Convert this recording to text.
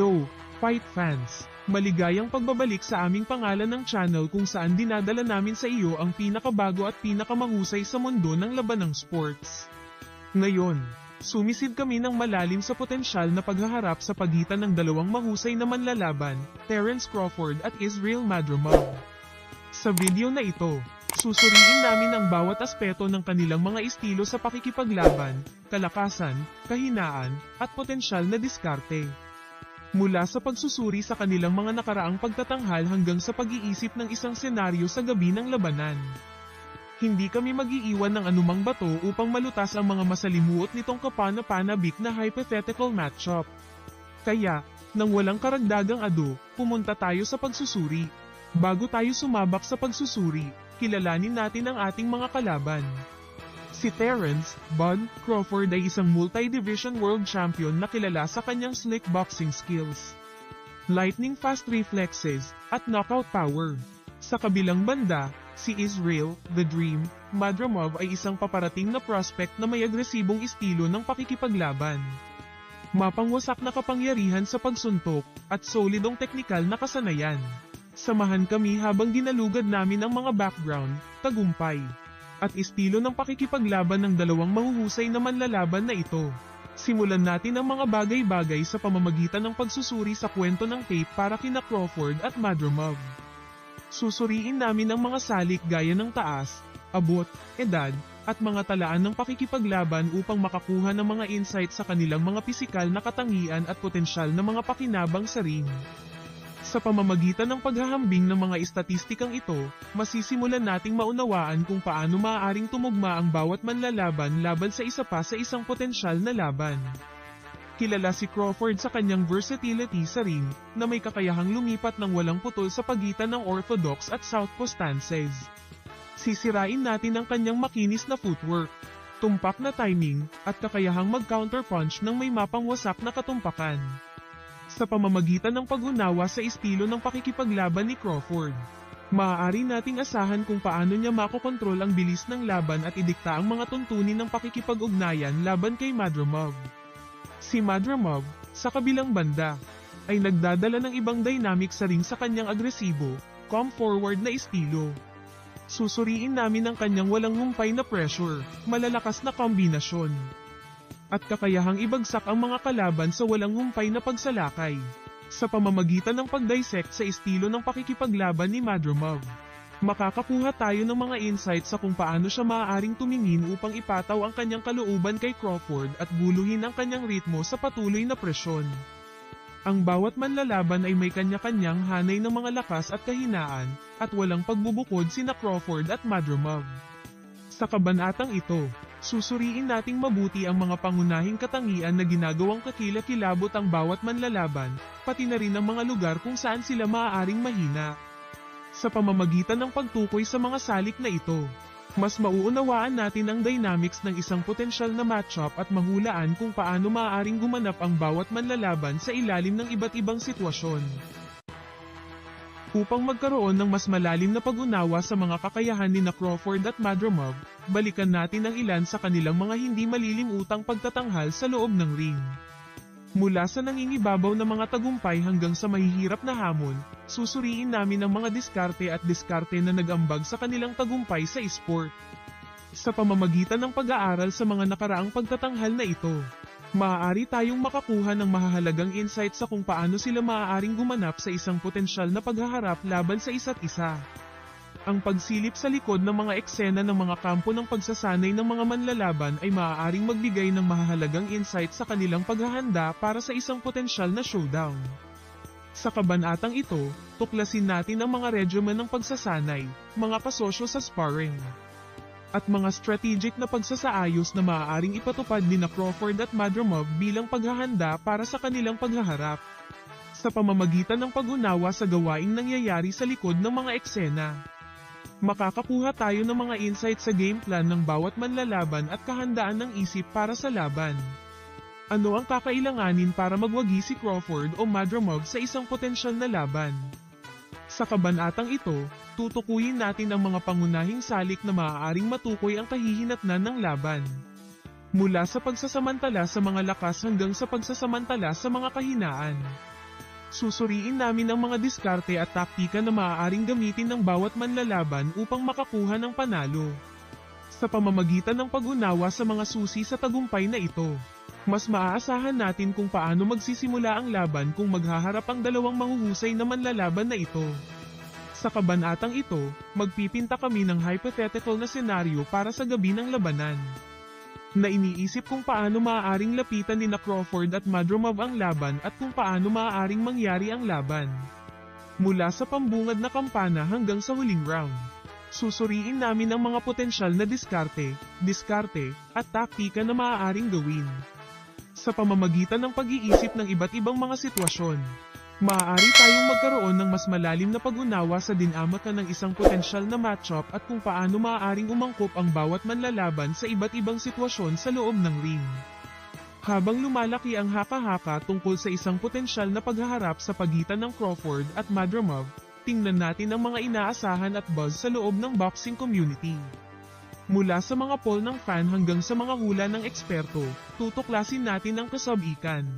Hello, fight fans! Maligayang pagbabalik sa aming pangalan ng channel kung saan dinadala namin sa iyo ang pinakabago at pinakamahusay sa mundo ng laban ng sports. Ngayon, sumisid kami ng malalim sa potensyal na paghaharap sa pagitan ng dalawang mahusay na manlalaban, Terence Crawford at Israel Madrimov. Sa video na ito, susuriin namin ang bawat aspeto ng kanilang mga estilo sa pakikipaglaban, kalakasan, kahinaan, at potensyal na diskarte. Mula sa pagsusuri sa kanilang mga nakaraang pagtatanghal hanggang sa pag-iisip ng isang senaryo sa gabi ng labanan. Hindi kami mag-iiwan ng anumang bato upang malutas ang mga masalimuot nitong kapana-panabik na hypothetical matchup. Kaya, nang walang karagdagang ado, pumunta tayo sa pagsusuri. Bago tayo sumabak sa pagsusuri, kilalanin natin ang ating mga kalaban. Si Terence Bud Crawford ay isang multi-division world champion na kilala sa kanyang slick boxing skills, lightning fast reflexes, at knockout power. Sa kabilang banda, si Israel, The Dream, Madramov ay isang paparating na prospect na may agresibong estilo ng pakikipaglaban. Mapangwasak na kapangyarihan sa pagsuntok, at solidong teknikal na kasanayan. Samahan kami habang dinalugad namin ang mga background, tagumpay, at estilo ng pakikipaglaban ng dalawang mahuhusay na manlalaban na ito. Simulan natin ang mga bagay-bagay sa pamamagitan ng pagsusuri sa kwento ng tape para kina Crawford at Madrimov. Susuriin namin ang mga salik gaya ng taas, abot, edad, at mga talaan ng pakikipaglaban upang makakuha ng mga insight sa kanilang mga pisikal na katangian at potensyal na mga pakinabang sa ring. Sa pamamagitan ng paghahambing ng mga estatistikang ito, masisimulan nating maunawaan kung paano maaaring tumugma ang bawat manlalaban laban sa isa pa sa isang potensyal na laban. Kilala si Crawford sa kanyang versatility sa ring, na may kakayahang lumipat ng walang putol sa pagitan ng orthodox at southpaw stances. Sisirain natin ang kanyang makinis na footwork, tumpak na timing, at kakayahang mag-counterpunch ng may mapangwasak na katumpakan sa pamamagitan ng pag-unawa sa estilo ng pakikipaglaban ni Crawford. Maaari nating asahan kung paano niya makokontrol ang bilis ng laban at idikta ang mga tuntunin ng pakikipag-ugnayan laban kay Madrimov. Si Madrimov, sa kabilang banda, ay nagdadala ng ibang dynamic sa ring sa kanyang agresibo, come forward na estilo. Susuriin namin ang kanyang walang humpay na pressure, malalakas na kombinasyon at kakayahang ibagsak ang mga kalaban sa walang humpay na pagsalakay. Sa pamamagitan ng pagdissect sa estilo ng pakikipaglaban ni Madrimov, makakakuha tayo ng mga insights sa kung paano siya maaaring tumingin upang ipataw ang kanyang kalooban kay Crawford at guluhin ang kanyang ritmo sa patuloy na presyon. Ang bawat manlalaban ay may kanya-kanyang hanay ng mga lakas at kahinaan, at walang pagbubukod sina Crawford at Madrimov. Sa kabanatang ito, susuriin nating mabuti ang mga pangunahing katangian na ginagawang kakilakilabot ang bawat manlalaban, pati na rin ang mga lugar kung saan sila maaaring mahina. Sa pamamagitan ng pagtukoy sa mga salik na ito, mas mauunawaan natin ang dynamics ng isang potensyal na matchup at mahulaan kung paano maaaring gumanap ang bawat manlalaban sa ilalim ng iba't ibang sitwasyon. Upang magkaroon ng mas malalim na pag-unawa sa mga kakayahan ni na Crawford at Madrimov, balikan natin ang ilan sa kanilang mga hindi malilimutang pagtatanghal sa loob ng ring. Mula sa nangingibabaw na mga tagumpay hanggang sa mahihirap na hamon, susuriin namin ang mga diskarte at diskarte na nagambag sa kanilang tagumpay sa esport. Sa pamamagitan ng pag-aaral sa mga nakaraang pagtatanghal na ito, maaari tayong makakuha ng mahahalagang insight sa kung paano sila maaaring gumanap sa isang potensyal na paghaharap laban sa isa't isa. Ang pagsilip sa likod ng mga eksena ng mga kampo ng pagsasanay ng mga manlalaban ay maaaring magbigay ng mahahalagang insight sa kanilang paghahanda para sa isang potensyal na showdown. Sa kabanatang ito, tuklasin natin ang mga regimen ng pagsasanay, mga kasosyo sa sparring, at mga strategic na pagsasaayos na maaaring ipatupad ni na Crawford at Madrimov bilang paghahanda para sa kanilang paghaharap. Sa pamamagitan ng pag-unawa sa gawaing nangyayari sa likod ng mga eksena. Makakakuha tayo ng mga insight sa game plan ng bawat manlalaban at kahandaan ng isip para sa laban. Ano ang kakailanganin para magwagi si Crawford o Madrimov sa isang potensyal na laban? Sa kabanatang ito, tutukuyin natin ang mga pangunahing salik na maaaring matukoy ang kahihinatnan ng laban. Mula sa pagsasamantala sa mga lakas hanggang sa pagsasamantala sa mga kahinaan. Susuriin namin ang mga diskarte at taktika na maaaring gamitin ng bawat manlalaban upang makakuha ng panalo. Sa pamamagitan ng pag-unawa sa mga susi sa tagumpay na ito, mas maaasahan natin kung paano magsisimula ang laban kung maghaharap ang dalawang mahuhusay na manlalaban na ito. Sa kabanatang ito, magpipinta kami ng hypothetical na senaryo para sa gabi ng labanan. Na iniisip kung paano maaaring lapitan ni na Crawford at Madromov ang laban at kung paano maaaring mangyari ang laban. Mula sa pambungad na kampana hanggang sa huling round. Susuriin namin ang mga potensyal na diskarte, diskarte, at taktika na maaaring gawin. Sa pamamagitan ng pag-iisip ng iba't ibang mga sitwasyon, maaari tayong magkaroon ng mas malalim na pag-unawa sa dinamika ng isang potensyal na matchup at kung paano maaaring umangkop ang bawat manlalaban sa iba't ibang sitwasyon sa loob ng ring. Habang lumalaki ang haka-haka tungkol sa isang potensyal na paghaharap sa pagitan ng Crawford at Madromov, tingnan natin ang mga inaasahan at buzz sa loob ng boxing community. Mula sa mga poll ng fan hanggang sa mga hula ng eksperto, tutuklasin natin ang kasabikan.